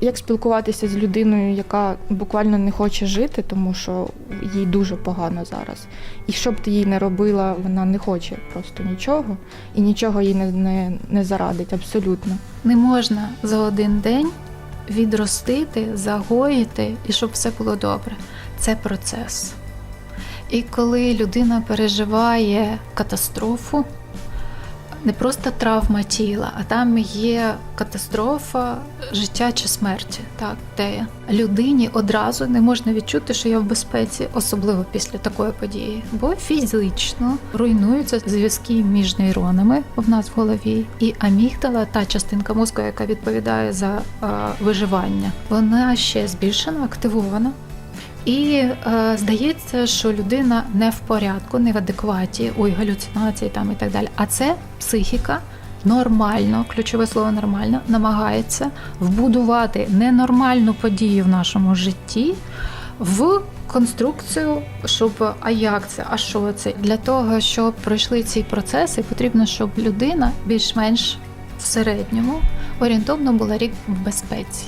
Як спілкуватися з людиною, яка буквально не хоче жити, тому що їй дуже погано зараз. І що б ти їй не робила, вона не хоче просто нічого і нічого їй не, не, не зарадить абсолютно. Не можна за один день відростити, загоїти і щоб все було добре. Це процес. І коли людина переживає катастрофу, не просто травма тіла, а там є катастрофа життя чи смерті. Так, де людині одразу не можна відчути, що я в безпеці, особливо після такої події, бо фізично руйнуються зв'язки між нейронами в нас в голові, і амігдала, та частинка мозку, яка відповідає за е, виживання, вона ще збільшена, активована. І е, здається, що людина не в порядку, не в адекваті, ой, галюцинації там і так далі. А це психіка нормально, ключове слово нормально, намагається вбудувати ненормальну подію в нашому житті в конструкцію, щоб а як це, а що це? Для того, щоб пройшли ці процеси, потрібно, щоб людина більш-менш в середньому орієнтовно була рік в безпеці.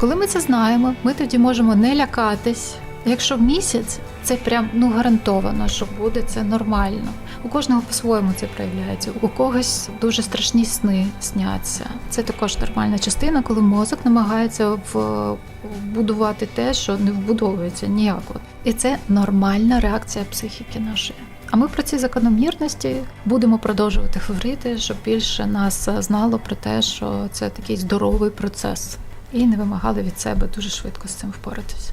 Коли ми це знаємо, ми тоді можемо не лякатись. Якщо в місяць це прям ну гарантовано, що буде це нормально. У кожного по-своєму це проявляється. У когось дуже страшні сни сняться. Це також нормальна частина, коли мозок намагається вбудувати те, що не вбудовується ніяко. І це нормальна реакція психіки нашої. А ми про ці закономірності будемо продовжувати говорити, щоб більше нас знало про те, що це такий здоровий процес, і не вимагали від себе дуже швидко з цим впоратись.